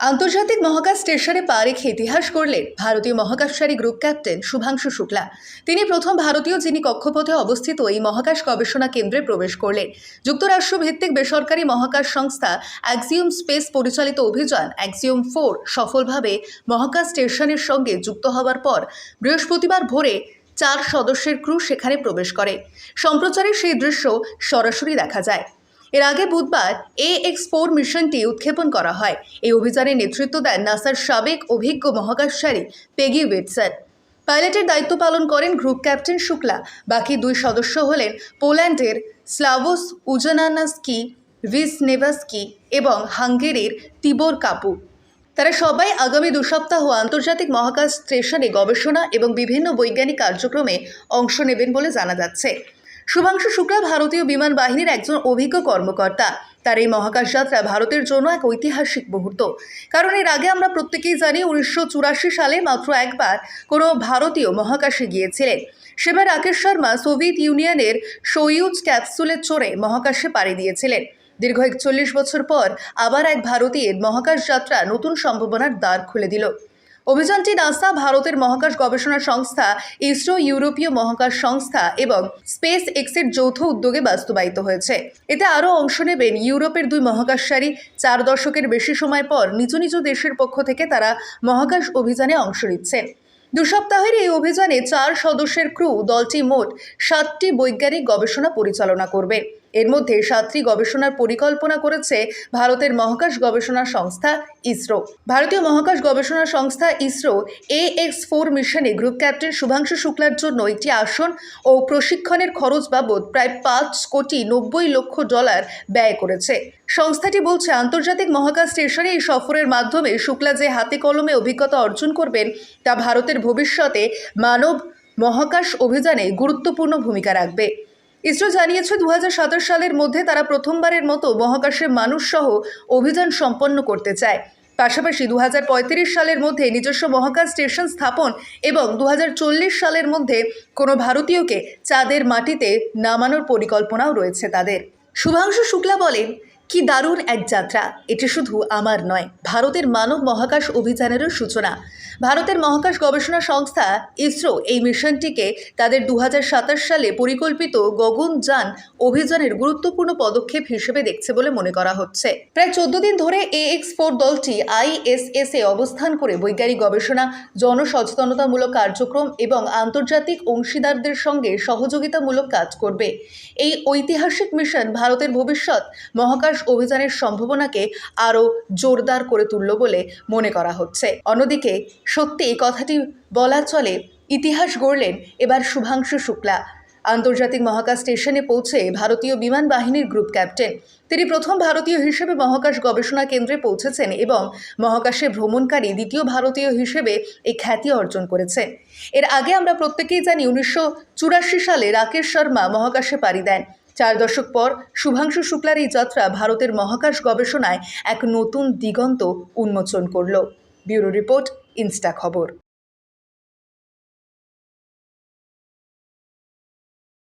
আন্তর্জাতিক মহাকাশ স্টেশনে পা রেখে ইতিহাস করলেন ভারতীয় মহাকাশচারী গ্রুপ ক্যাপ্টেন শুভাংশু শুক্লা। তিনি প্রথম ভারতীয় যিনি কক্ষপথে অবস্থিত এই মহাকাশ গবেষণা কেন্দ্রে প্রবেশ করলেন। যুক্তরাষ্ট্র ভিত্তিক বেসরকারি মহাকাশ সংস্থা অ্যাক্সিওম স্পেস পরিচালিত অভিযান অ্যাক্সিওম ফোর সফলভাবে মহাকাশ স্টেশনের সঙ্গে যুক্ত হওয়ার পর বৃহস্পতিবার ভোরে চার সদস্যের ক্রু সেখানে প্রবেশ করে। সম্প্রচারে সেই দৃশ্য সরাসরি দেখা যায়। এর আগে বুধবার এ এক্স ফোর মিশনটি উৎক্ষেপণ করা হয়। এই অভিযানে নেতৃত্ব দেন নাসার সাবেক অভিজ্ঞ মহাকাশচারী পেগি উইটসন। পাইলটের দায়িত্ব পালন করেন গ্রুপ ক্যাপ্টেন শুক্লা। বাকি দুই সদস্য হলেন পোল্যান্ডের স্লাভোস উজানানাস্কি ভিসনেভাস্কি এবং হাঙ্গেরির তিবোর কাপু। তারা সবাই আগামী দু সপ্তাহ আন্তর্জাতিক মহাকাশ স্টেশনে গবেষণা এবং বিভিন্ন বৈজ্ঞানিক কার্যক্রমে অংশ নেবেন বলে জানা যাচ্ছে। শুভাংশু শুক্লা ভারতীয় বিমান বাহিনীর একজন অভিজ্ঞ কর্মকর্তা। তার এই মহাকাশ যাত্রা ভারতের জন্য এক ঐতিহাসিক মুহূর্ত। কারণ এর আগে আমরা প্রত্যেকেই জানি উনিশশো চুরাশি সালে মাত্র একবার কোনো ভারতীয় মহাকাশে গিয়েছিলেন। সেবার রাকেশ শর্মা সোভিয়েত ইউনিয়নের সোয়ুজ ক্যাপসুলে চড়ে মহাকাশে পাড়ি দিয়েছিলেন। দীর্ঘ একচল্লিশ বছর পর আবার এক ভারতীয়ের মহাকাশ যাত্রা নতুন সম্ভাবনার দ্বার খুলে দিল। অভিযানটি নাসা ভারতের মহাকাশ গবেষণা সংস্থা, ইসরো ইউরোপীয় মহাকাশ সংস্থা এবং স্পেস এক্সের যৌথ উদ্যোগে বাস্তবায়িত হয়েছে। এতে আরও অংশ নেবেন ইউরোপের দুই মহাকাশচারী। চার দশকের বেশি সময় পর নিজ নিজ দেশের পক্ষ থেকে তারা মহাকাশ অভিযানে অংশ নিচ্ছেন। দু সপ্তাহের এই অভিযানে চার সদস্যের ক্রু, দলটি মোট সাতটি বৈজ্ঞানিক গবেষণা পরিচালনা করবে। এর মধ্যে সাতটি গবেষণার পরিকল্পনা করেছে ভারতের মহাকাশ গবেষণা সংস্থা ইসরো। ভারতীয় মহাকাশ গবেষণা সংস্থা ইসরো এ এক্স ফোর মিশনে গ্রুপ ক্যাপ্টেন শুভাংশু শুক্লার জন্য একটি আসন ও প্রশিক্ষণের খরচ বাবদ প্রায় পাঁচ কোটি নব্বই লক্ষ ডলার ব্যয় করেছে। সংস্থাটি বলছে, আন্তর্জাতিক মহাকাশ স্টেশনে এই সফরের মাধ্যমে শুক্লা যে হাতে কলমে অভিজ্ঞতা অর্জন করবেন, তা ভারতের ভবিষ্যতে মানব মহাকাশ অভিযানে গুরুত্বপূর্ণ ভূমিকা রাখবে। ইসরো জানিয়েছে দু হাজার সাতাশ সালের মধ্যে তারা প্রথমবারের মতো মহাকাশে মানুষসহ অভিযান সম্পন্ন করতে চায়। পাশাপাশি দু হাজার পঁয়ত্রিশ সালের মধ্যে নিজস্ব মহাকাশ স্টেশন স্থাপন এবং দু হাজার চল্লিশ সালের মধ্যে কোনো ভারতীয়কে চাঁদের মাটিতে নামানোর পরিকল্পনাও রয়েছে তাদের। শুভাংশু শুক্লা বলেন কি দারুণ এক যাত্রা। এটি শুধু আমার নয়, ভারতের মানব মহাকাশ অভিযানেরও সূচনা। ভারতের মহাকাশ গবেষণা সংস্থা ইসরো এই মিশনটিকে তাদের দু হাজার সাতাশ সালে পরিকল্পিত গগনযান অভিযানের গুরুত্বপূর্ণ পদক্ষেপ হিসেবে দেখছে বলে মনে করা হচ্ছে। প্রায় চোদ্দ দিন ধরে এ এক্স ফোর দলটি আইএসএস এ অবস্থান করে বৈজ্ঞানিক গবেষণা, জনসচেতনতামূলক কার্যক্রম এবং আন্তর্জাতিক অংশীদারদের সঙ্গে সহযোগিতামূলক কাজ করবে। এই ঐতিহাসিক মিশন ভারতের ভবিষ্যৎ মহাকাশ অভিযানের সম্ভাবনাকে আরও জোরদার করে তুলল বলে মনে করা হচ্ছে। অন্যদিকে, সত্যি এই কথাটি বলা চলে ইতিহাস গড়লেন এবার শুভাংশু শুক্লা। আন্তর্জাতিক মহাকাশ স্টেশনে পৌঁছে ভারতীয় বিমান বাহিনীর গ্রুপ ক্যাপ্টেন। তিনি প্রথম ভারতীয় হিসেবে মহাকাশ গবেষণা কেন্দ্রে পৌঁছেছেন এবং মহাকাশে ভ্রমণকারী দ্বিতীয় ভারতীয় হিসেবে এই খ্যাতি অর্জন করেছেন। এর আগে আমরা প্রত্যেকেই জানি, উনিশশো চুরাশি সালে রাকেশ শর্মা মহাকাশে পাড়ি দেন। চার দশক পর শুভাংশু শুক্লার এই যাত্রা ভারতের মহাকাশ গবেষণায় এক নতুন দিগন্ত উন্মোচন করল। ব্যুরো রিপোর্ট, ইনস্টা খবর।